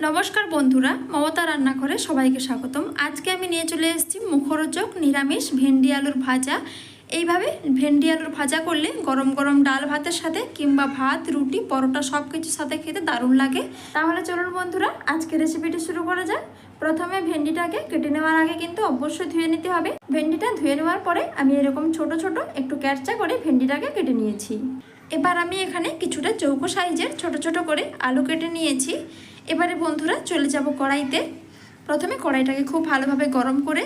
নমস্কার বন্ধুরা, মমতা রান্নাঘরে সবাইকে স্বাগতম। আজকে আমি নিয়ে চলে এসেছি মুখরোচক, নিরামিষ ভেন্ডি আলুর ভাজা। এইভাবে ভেন্ডি আলুর ভাজা করলে গরম গরম ডাল ভাতের সাথে কিংবা ভাত, রুটি, পরোটা সব কিছুর সাথে খেতে দারুণ লাগে। তাহলে চলুন বন্ধুরা আজকে রেসিপিটি শুরু করা যাক। প্রথমে ভেন্ডিটাকে কেটে নেওয়ার আগে কিন্তু অবশ্যই ধুয়ে নিতে হবে। ভেন্ডিটা ধুয়ে নেওয়ার পরে আমি এরকম ছোট ছোট একটু ক্যারচা করে ভেন্ডিটাকে কেটে নিয়েছি। এবার আমি এখানে কিছুটা চৌকো সাইজের ছোট ছোট করে আলু কেটে নিয়েছি। এবারে বন্ধুরা চলে যাব কড়াইতে। প্রথমে কড়াইটাকে খুব ভালোভাবে গরম করে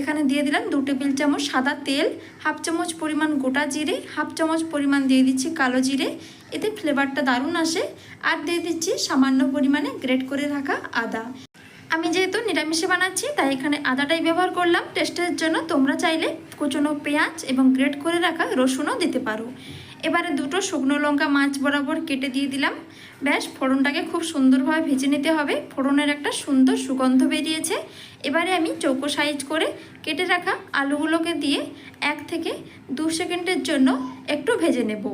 এখানে দিয়ে দিলাম দু টেবিল চামচ সাদা তেল, হাফ চামচ পরিমাণ গোটা জিরে, হাফ চামচ পরিমাণ দিয়ে দিচ্ছি কালো জিরে। এতে ফ্লেভারটা দারুণ আসে। আর দিয়ে দিচ্ছি সামান্য পরিমাণে গ্রেট করে রাখা আদা। আমি যেহেতু নিরামিষে বানাচ্ছি, তাই এখানে আদাটাই ব্যবহার করলাম। টেস্টের জন্য তোমরা চাইলে কুচনো পেঁয়াজ এবং গ্রেট করে রাখা রসুনও দিতে পারো। এবারে দুটো শুকনো লঙ্কা মাছ বরাবর কেটে দিয়ে দিলাম। ব্যাস, ফোড়নটাকে খুব সুন্দরভাবে ভেজে নিতে হবে। ফোড়নের একটা সুন্দর সুগন্ধ বেরিয়েছে। এবারে আমি চৌকো সাইজ করে কেটে রাখা আলুগুলোকে দিয়ে এক থেকে দু সেকেন্ডের জন্য একটু ভেজে নেব।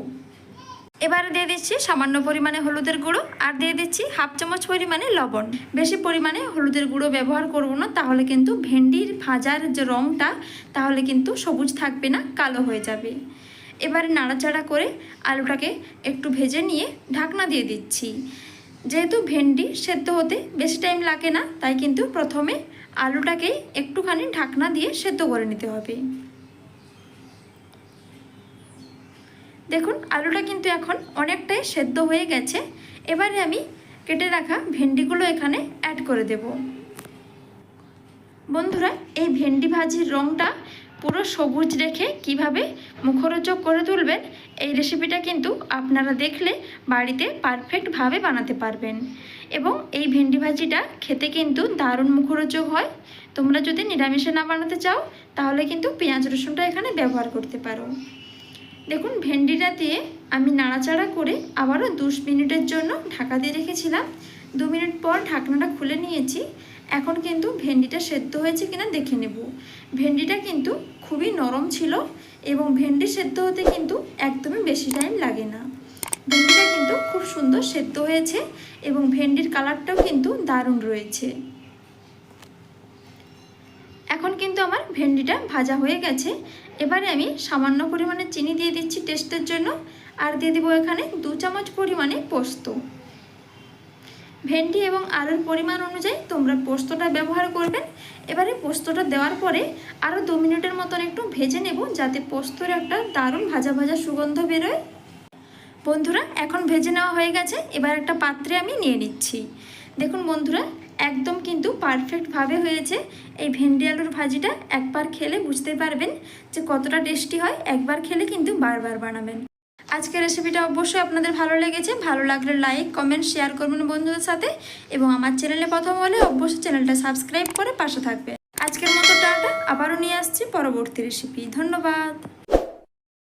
এবারে দিয়ে দিচ্ছি সামান্য পরিমাণে হলুদের গুঁড়ো আর দিয়ে দিচ্ছি হাফ চামচ পরিমাণে লবণ। বেশি পরিমাণে হলুদের গুঁড়ো ব্যবহার করব না, তাহলে কিন্তু ভেন্ডির ভাজার যে রঙটা তাহলে কিন্তু সবুজ থাকবে না, কালো হয়ে যাবে। এবারে নাড়াচাড়া করে আলুটাকে একটু ভেজে নিয়ে ঢাকনা দিয়ে দিচ্ছি। যেহেতু ভেন্ডি সেদ্ধ হতে বেশি টাইম লাগে না, তাই কিন্তু প্রথমে আলুটাকে একটুখানি ঢাকনা দিয়ে সেদ্ধ করে নিতে হবে। দেখুন, আলুটা কিন্তু এখন অনেকটাই সেদ্ধ হয়ে গেছে। এবারে আমি কেটে রাখা ভেন্ডিগুলো এখানে অ্যাড করে দেব। বন্ধুরা, এই ভেন্ডি ভাজির রঙটা পুরো সবুজ রেখে কীভাবে মুখরোচক করে তুলবেন, এই রেসিপিটা কিন্তু আপনারা দেখলে বাড়িতে পারফেক্টভাবে বানাতে পারবেন। এবং এই ভেন্ডি ভাজিটা খেতে কিন্তু দারুণ মুখরোচক হয়। তোমরা যদি নিরামিষে না বানাতে চাও, তাহলে কিন্তু পেঁয়াজ রসুনটা এখানে ব্যবহার করতে পারো। দেখুন, ভেন্ডিটা দিয়ে আমি নাড়াচাড়া করে আবারও দুশ মিনিটের জন্য ঢাকা দিয়ে রেখেছিলাম। দু মিনিট পর ঢাকনাটা খুলে নিয়েছি। এখন কিন্তু ভেন্ডিটা সেদ্ধ হয়েছে কিনা দেখে নেব। ভেন্ডিটা কিন্তু খুবই নরম ছিল এবং ভেন্ডি সেদ্ধ হতে কিন্তু একদমই বেশি টাইম লাগে না। ভেন্ডিটা কিন্তু খুব সুন্দর সেদ্ধ হয়েছে এবং ভেন্ডির কালারটাও কিন্তু দারুণ রয়েছে। এখন কিন্তু আমার ভেন্ডিটা ভাজা হয়ে গেছে। এবারে আমি সামান্য পরিমাণে চিনি দিয়ে দিচ্ছি টেস্টের জন্য। আর দিয়ে দেবো এখানে দু চামচ পরিমাণে পোস্ত। ভেন্ডি এবং আলুর পরিমাণ অনুযায়ী তোমরা পোস্তটা ব্যবহার করবেন এবারে পোস্তটা দেওয়ার পরে আরও দু মিনিটের মতন একটু ভেজে নেব যাতে পোস্তর একটা দারুণ ভাজা ভাজা সুগন্ধ বেরোয়। বন্ধুরা, এখন ভেজে নেওয়া হয়ে গেছে। এবার একটা পাত্রে আমি নিয়ে নিচ্ছি। দেখুন বন্ধুরা, একদম কিন্তু পারফেক্টভাবে হয়েছে। এই ভেন্ডি আলুর ভাজিটা একবার খেলে বুঝতে পারবেন যে কতটা টেস্টি হয়। একবার খেলে কিন্তু বারবার বানাবেন। আজকের রেসিপিটা অবশ্যই আপনাদের ভালো লেগেছে, ভালো লাগলে লাইক কমেন্ট শেয়ার করবেন বন্ধুদের সাথে এবং আমার চ্যানেলে প্রথম হলে অবশ্যই চ্যানেলটা সাবস্ক্রাইব করে পাশে থাকবে। আজকের মতো টাটা, আবারও নিয়ে আসছি পরবর্তী রেসিপি। ধন্যবাদ।